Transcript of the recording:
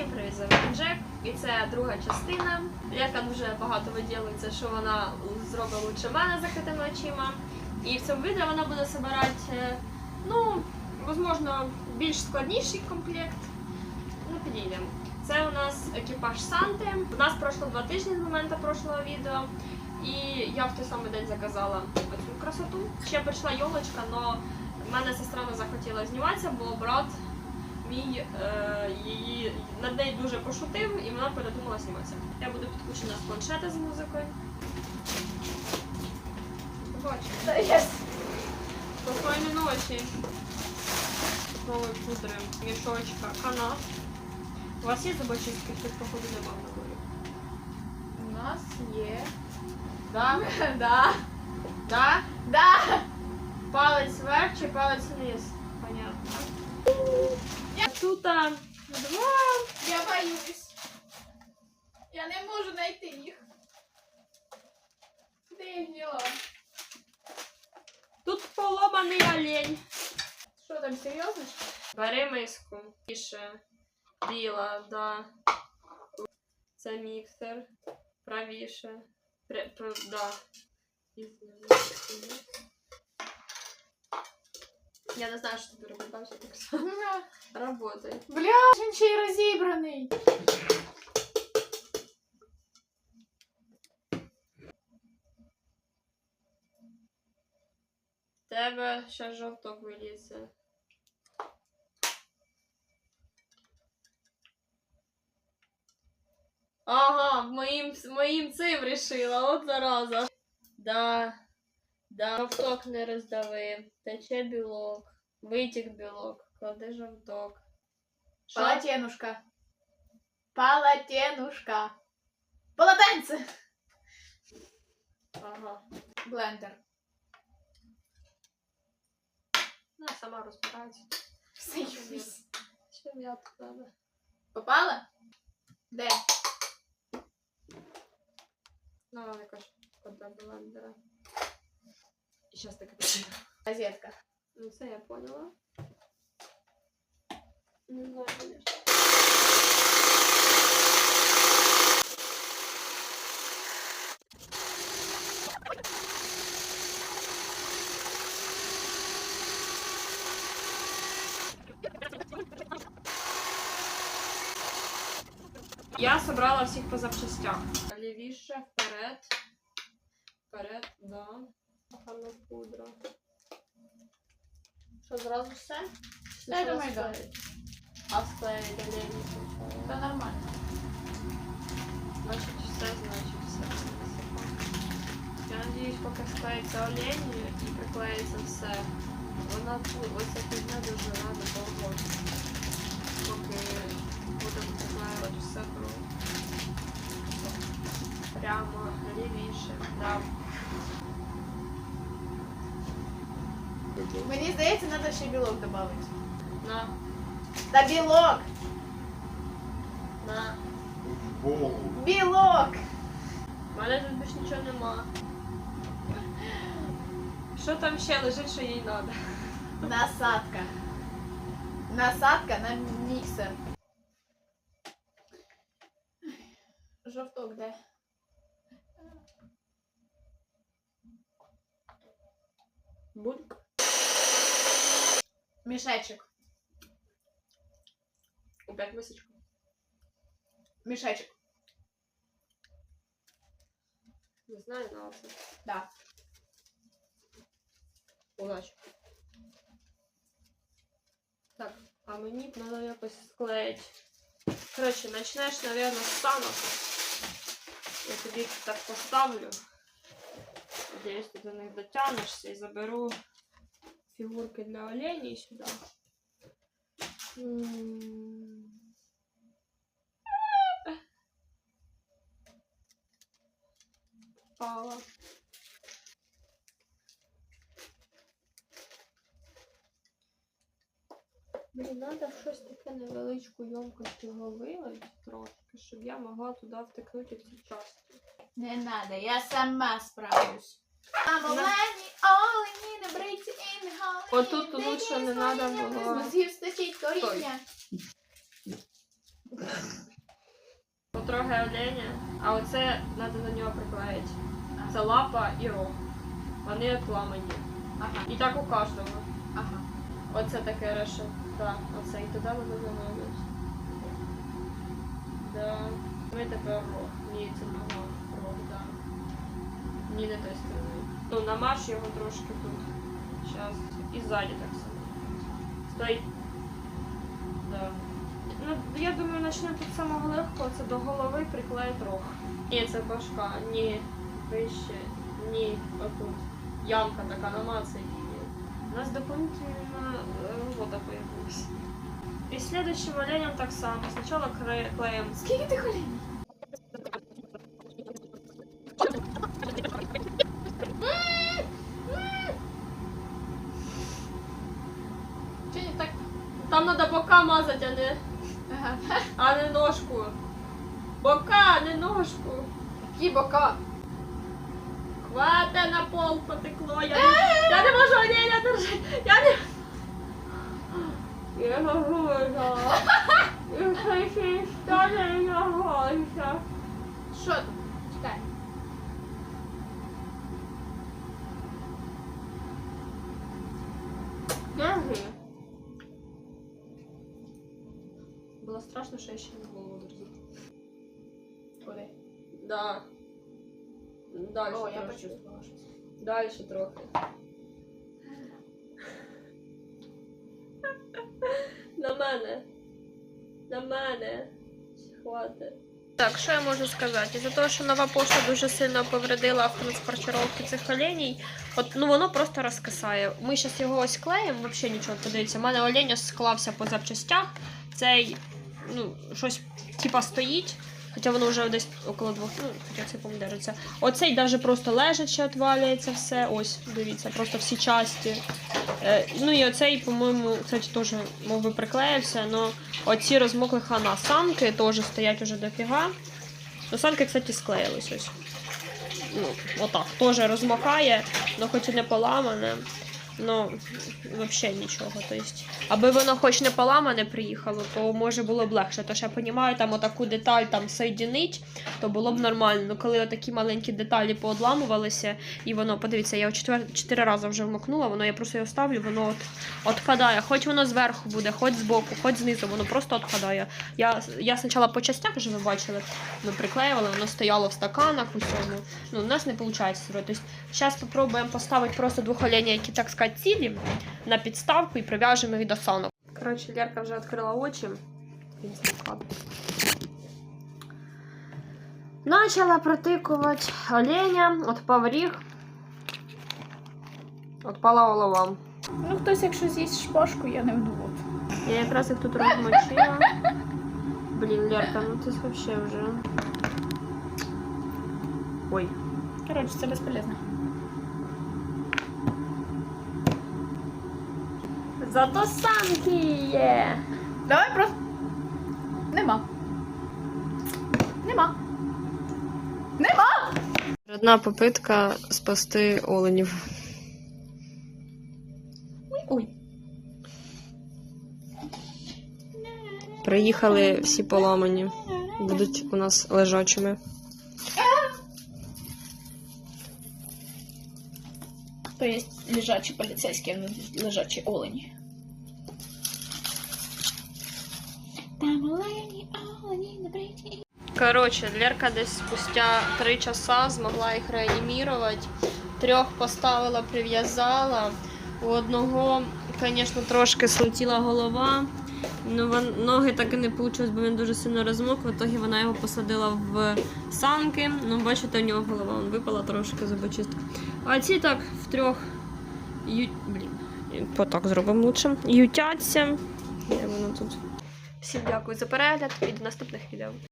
Всім привіт, з Джек, і це друга частина. Яка дуже багато виділиться, що вона зробить лучше мене закритими очима. І в цьому відео вона буде збирати, е, ну, можливо, більш складніший комплект. Ну, підійдемо. Це у нас екіпаж Санти. У нас пройшло два тижні з моменту прошлого відео. І я в той самий день заказала цю красоту. Ще прийшла йолочка, але в мене сестра не захотіла зніматися, бо брат мій е, її над нею дуже пошутив і вона передумала зніматися. Я буду підключена з планшета з музикою. Бачите. Спокійної ночі. Нової пудри, мішочка, канат. У вас є зубочистки, тут походу нема в наборі. У нас є. Да? Да. Да? Да. Палець вверх чи палець вниз? Понятно. Тут два. Я боюсь. Я не можу знайти їх. Де я? Тут поломаний олень. Що там, серйозно? Бери миску. Більше. Біла, да. Це міксер. Правіше. Пре, пр, да. Я не знаю, що ти робити, бачиш, так само. Работай. Бля, він ще й розібраний. Тебе ще жовток вилізе. Ага, моїм, моїм цим рішила, от зараза. Да, да, жовток не роздави. Тече білок. Витік білок. Клади жовток. Що? Полотенушка. Полотенушка. Полотенце. Ага. Блендер. Ну, сама розбирається. Заебись. Що я тут надо? Попала? Де? Ну, вона якось кода блендера. І зараз таке. Розетка. Ну, це я поняла. Не знаю, конечно. Я собрала всіх по запчастях. Лівіше, вперед. Вперед, да. Гарна пудра. Що, зразу все? Та, я думаю, да. А склеїти олені спочатку. Та нормально. Значить все, значить все. Я надіюсь, поки склеїться олені і приклеїться все. Вона бу- ось ця фігня дожила до того, поки буде приклеювати все круг. Прямо, лівіше, да. Мені здається, треба ще білок додати. На, Та білок! на. Голову. Білок! У мене тут більш нічого нема. Що там ще лежить, що їй треба? Насадка. Насадка на міксер. Жовток де? Бульк. Мішечок. Опять мисочку. Мішечок. Не знаю, на це. Да. Удачі. Так, а мені треба якось склеїти. Коротше, почнеш, мабуть, з станок. Я тобі так поставлю. Надіюсь, ти до них дотягнешся і заберу фігурки для оленей сюди. М. Впала. Мені треба щось таке невеличку ємкость вилити трошки, щоб я могла туди втикнути ці частки. Не надо, я сама справлюсь. A На- Отут лучше не надо було. Мозгів стачить коріння. трогає оленя, а оце треба на нього приклеїти. Це лапа і рог. Вони отламані. Ага, І так у кожного. ага. Оце таке реше. Так, оце. І туди воно заводить. Да. Ми тепер рог. Ні, це нога. Рог, да. Ні, не той сторони. Ну, намаж його трошки тут. Щас. І ззаді так само. Стой. Да. Ну, я думаю, почнемо тут самого легкого. Це до голови приклеїть рог. Ні, це башка. Ні. Вище. Ні. Отут. Ямка така, намацай її. У нас дополнительно э, робота появилась. И следующим оленям так само. Сначала кре- клеем. Скільки ти колінь? Чи не так? Там надо бока мазать, а не, а не ножку. Бока, а не ножку. Які бока? Хвата на пол потекло. Я не, я не можу оленя держати. Я не... Я гагуся. Що там? Чекай. Держи. Страшно, что я еще не голову держу. Куди? Да. Дальше О, я трошки. почувствувала щось. Дальше трохи. На мене. На мене. Хватить. Так, що я можу сказати? Із-за того, що нова пошта дуже сильно повредила автотранспортировки цих оленей, от ну воно просто розкисає. Ми зараз його ось клеїмо, взагалі нічого подивіться. У мене олень склався по запчастях. Цей ну, щось типа стоїть. Хоча воно вже десь около двох, ну, хоча це по держиться. Оцей навіть просто лежить, ще відвалюється все. Ось, дивіться, просто всі часті. Е, ну і оцей, по-моєму, кстати, теж мов би приклеївся, але оці розмокли хана. Самки теж стоять уже дофіга. Ну, самки, кстати, склеїлись ось. Ну, отак, теж розмокає, але хоч і не поламане. Ну, взагалі нічого. Тобто, аби воно хоч не поламане приїхало, то може було б легше. Тож я розумію, там отаку деталь там соєдинить, то було б нормально. Ну коли отакі маленькі деталі поодламувалися, і воно, подивіться, я чотири, чотири рази вже вмокнула, воно я просто його ставлю, воно от, отпадає. Хоч воно зверху буде, хоч збоку, хоч знизу, воно просто отпадає. Я, я спочатку по частях вже ви бачили, ми приклеювали, воно стояло в стаканах у цьому. Ну, у нас не виходить зараз спробуємо поставити просто двох оленей, які, так сказати, цілі на підставку і прив'яжемо їх до санок. Коротше, Лерка вже відкрила очі. Він. Начала протикувати оленя, отпав ріг. Отпала голова. Ну, хтось, якщо з'їсть шпажку, я не вдовод. Я якраз їх тут розмочила. Блін, Лерка, ну ти вообще вже. Ой. Коротше, це безполезно. Зато самки є. Давай просто. Нема. Нема. Нема! Одна попитка спасти оленів. Приїхали всі поламані. Будуть у нас лежачими. То є лежачі поліцейські, а не лежачі олені. Коротше, Лерка десь спустя три часа змогла їх реанімірувати. Трьох поставила, прив'язала. У одного, звісно, трошки слетіла голова. Ну, вон- ноги так і не вийшло, бо він дуже сильно розмок. В итогі вона його посадила в санки. Ну, бачите, у нього голова вон, випала трошки зубочистка. А ці так втрьох ю... Блін. Потак зробимо лучше. Ютяться. Де воно тут? Всім дякую за перегляд і до наступних відео.